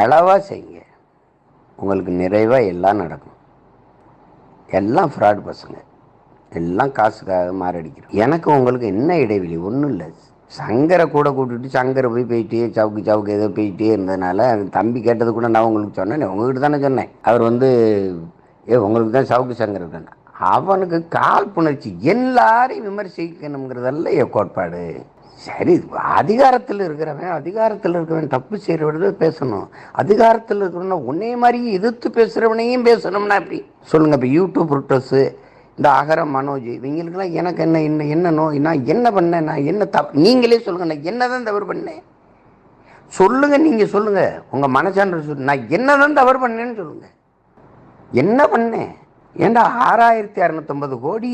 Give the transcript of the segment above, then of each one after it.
அளவாக செய்யுங்க. உங்களுக்கு நிறைவாக எல்லாம் நடக்கும். எல்லாம் ஃப்ராட் பசங்க. எல்லாம் காசுக்காக மாரடிக்கிறோம். எனக்கு உங்களுக்கு என்ன இடைவெளி? ஒன்றும் இல்லை. சங்கரை கூட கூட்டிட்டு சங்கரை போய் போயிட்டே சவுக்கு சவுக்கு ஏதோ போயிட்டே இருந்ததுனால தம்பி கேட்டது கூட நான் உங்களுக்கு சொன்னேன் உங்ககிட்ட தானே சொன்னேன். அவர் வந்து ஏ உங்களுக்கு தான் சவுக்கு சங்கர் இருக்காங்க அவனுக்கு காழ்ப்புணர்ச்சி எல்லாரையும் விமர்சிக்கணுங்கிறதெல்லாம் என் கோட்பாடு. சரி அதிகாரத்தில் இருக்கிறவன் அதிகாரத்தில் இருக்கிறவன் தப்பு செய்கிறவர்கள் பேசணும். அதிகாரத்தில் இருக்கிறவன உன்னே மாதிரியே எதிர்த்து பேசுகிறவனையும் பேசணும்னா எப்படி? சொல்லுங்கள் இப்போ யூடியூப் ருட்டஸு இந்த அகரம் மனோஜ் இவங்களுக்கெல்லாம் எனக்கு என்ன என்ன என்ன நோய் நான் என்ன பண்ணேன் நான் என்ன தப் நீங்களே சொல்லுங்கள் நான் என்ன தான் தவறு பண்ணேன்? சொல்லுங்கள் நீங்கள் சொல்லுங்கள் உங்கள் மனசான்ற சொல்லு நான் என்ன தான் தவறு பண்ணேன்னு சொல்லுங்கள் என்ன பண்ணேன்? ஏண்டா ஆறாயிரத்தி அறநூத்தொம்பது கோடி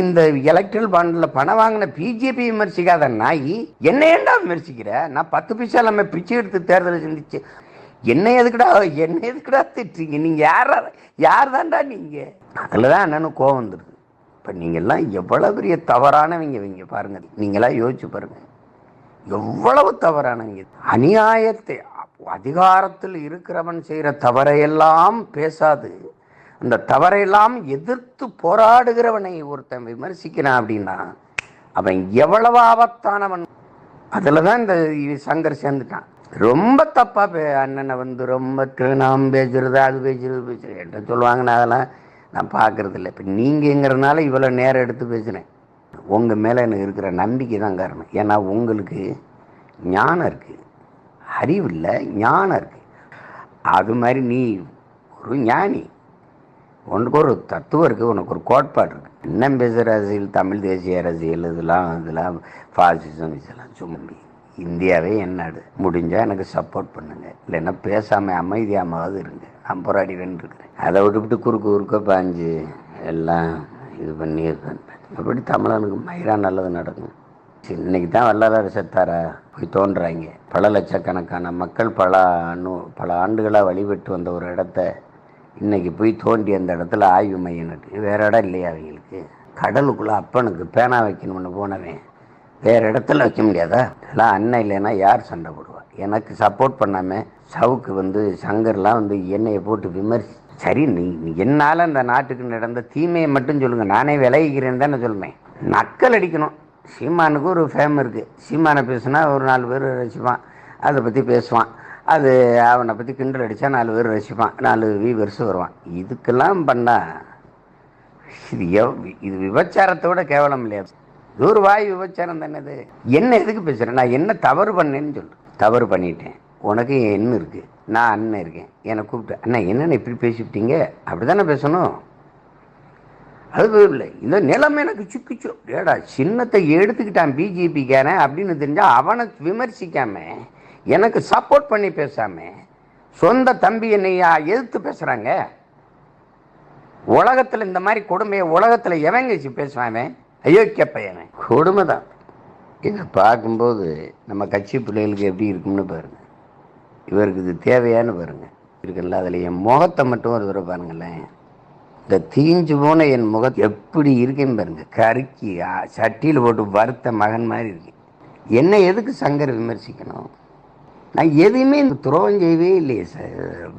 இந்த எலக்ட்ரல் பாண்டில் பணம் வாங்கின பிஜேபி விமர்சிக்காத நாய்? என்ன ஏண்டா விமர்சிக்கிற? நான் பத்து பைசா நம்ம பிச்சை எடுத்து தேர்தலை சந்திச்சு என்ன எதுக்குடா என்ன எதுக்குடா திட்டுறீங்க? நீங்கள் யாரா யார் தான்டா நீங்கள் அதில் தான் என்னென்னு கோவம் வந்துடுது இப்போ நீங்கள்லாம் எவ்வளோ பெரிய தவறானவங்க இவங்க பாருங்கள் நீங்களாம் யோசிச்சு பாருங்கள் எவ்வளவு தவறானவங்க. அநியாயத்தை அதிகாரத்தில் இருக்கிறவன் செய்கிற தவறையெல்லாம் பேசாது. அந்த தவறையெல்லாம் எதிர்த்து போராடுகிறவனை ஒருத்தன் விமர்சிக்கிறான் அப்படின்னா அவன் எவ்வளவு ஆபத்தானவன்? அதில் தான் இந்த சங்கர் சேர்ந்துட்டான். ரொம்ப தப்பாக பே அண்ணனை வந்து ரொம்ப நாம் பேசுறது அது பேசுறது பேசுறது. என்ன சொல்லுவாங்கன்னு அதெல்லாம் நான் பார்க்கறது இல்லை இப்போ நீங்கங்கிறனால இவ்வளோ நேரம் எடுத்து பேசுகிறேன் உங்கள் மேலே எனக்கு இருக்கிற நம்பிக்கை தான் காரணம். ஏன்னா உங்களுக்கு ஞானம் இருக்குது அறிவு இல்லை ஞானம் இருக்குது அது மாதிரி நீ ஒரு ஞானி. உனக்கு ஒரு தத்துவம் இருக்குது உனக்கு ஒரு கோட்பாடு இருக்குது இன்னும் பேசுகிற அரசியல்? தமிழ் தேசிய அரசியல் இதெல்லாம் இதெல்லாம் ஃபாசிசம் இதெல்லாம் சும்மா இந்தியாவே என் நாடு முடிஞ்சால் எனக்கு சப்போர்ட் பண்ணுங்க. இல்லைன்னா பேசாமல் அமைதியாமாவது இருங்க. நான் போராடி இருக்கிறேன் அதை விட்டுவிட்டு குறுக்கு குறுக்க பாஞ்சு எல்லாம் இது பண்ணி அப்படி தமிழனுக்கு மயிரா நல்லது நடக்கும்? இன்னைக்கு தான் வள்ளலார் செத்தாரா? போய் தோன்றாங்க. பல லட்சக்கணக்கான மக்கள் பல நூ பல ஆண்டுகளாக வழிபட்டு வந்த ஒரு இடத்த இன்னைக்கு போய் தோண்டி அந்த இடத்துல ஆய்வு மையம் நட்டு வேற இடம் இல்லையா அவங்களுக்கு? கடலுக்குள்ளே அப்பனுக்கு பேனா வைக்கணும்னு போனவன். வேற இடத்துல வைக்க முடியாதா? இதெல்லாம் அண்ணன் இல்லைன்னா யார் சண்டை போடுவா? எனக்கு சப்போர்ட் பண்ணாமல் சவுக்கு வந்து சங்கர்லாம் வந்து என்னையை போட்டு விமர்சி சரி நீ என்னால் அந்த நாட்டுக்கு நடந்த தீமையை மட்டும் சொல்லுங்கள் நானே விலகிக்கிறேன்னு தானே சொல்லுவேன். நக்கல் அடிக்கணும். சீமானுக்கு ஒரு ஃபேம் இருக்குது சீமானை பேசுனா ஒரு நாலு பேர் ரசிப்பான். அதை பற்றி பேசுவான். அது அவனை பற்றி கிண்டல் அடித்தா நாலு பேர் ரசிப்பான் நாலு வியூவர்ஸ் வருவான். இதுக்கெல்லாம் பண்ணால் இது எவ் இது விபச்சாரத்தோட கேவலம் இல்லையா? இது ஒரு வாய் விபச்சாரம் தானே அது என்ன எதுக்கு பேசுகிறேன் நான் என்ன தவறு பண்ணேன்னு சொல்லு. தவறு பண்ணிட்டேன். உனக்கு என்ன இருக்குது நான் அண்ணன் இருக்கேன். என்னை கூப்பிட்டு அண்ணா என்னென்ன இப்படி பேசிவிட்டீங்க? அப்படி தானே பேசணும். அது இல்லை. இந்த நிலைமை எனக்கு சுக்கிச்சு ஏடா சின்னத்தை எடுத்துக்கிட்டான் பிஜேபிக்காரன் அப்படின்னு தெரிஞ்சால் அவனை விமர்சிக்காம எனக்கு சப்போர்ட் பண்ணி பேசாம சொந்த தம்பி என்னையா எதிர்த்து பேசுகிறாங்க உலகத்தில் இந்த மாதிரி கொடுமையை உலகத்தில் எவங்க பேசுவாமே அயோக்கிய பையனை கொடுமை தான் இதை பார்க்கும்போது நம்ம கட்சி பிள்ளைகளுக்கு எப்படி இருக்கும்னு பாருங்க. இவருக்கு இது தேவையான்னு பாருங்க. இருக்குல்ல அதில் என் முகத்தை மட்டும் ஒரு தடவை பாருங்களேன். இந்த தீஞ்சு போன என் முகத்தை எப்படி இருக்குன்னு பாருங்க. கருக்கி சட்டியில் போட்டு வறுத்த மகன் மாதிரி இருக்கு. என்ன எதுக்கு சங்கர் விமர்சிக்கணும்? நான் எதையுமே இந்த துரோகம் செய்யவே இல்லையே சார்.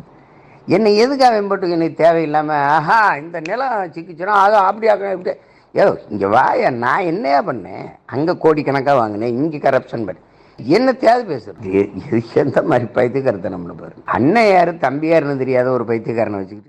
என்னை எதுக்காக அவன் போட்டு தேவையில்லாமல் ஆஹா இந்த நிலம் சிக்கிச்சிடும் அப்படி அப்படியாக்க இப்படி. ஏ இங்கே வாய நான் என்னையா பண்ணேன்? அங்கே கோடிக்கணக்காக வாங்கினேன் இங்கே கரப்ஷன் பண்ணேன். என்ன தேவை பேசுறது? எது எந்த மாதிரி பைத்தியக்காரத்தை நம்மளை பாருங்க அண்ணன் யாரு தம்பி யாருன்னு தெரியாத ஒரு பைத்தியக்காரனை வச்சுக்கிட்டு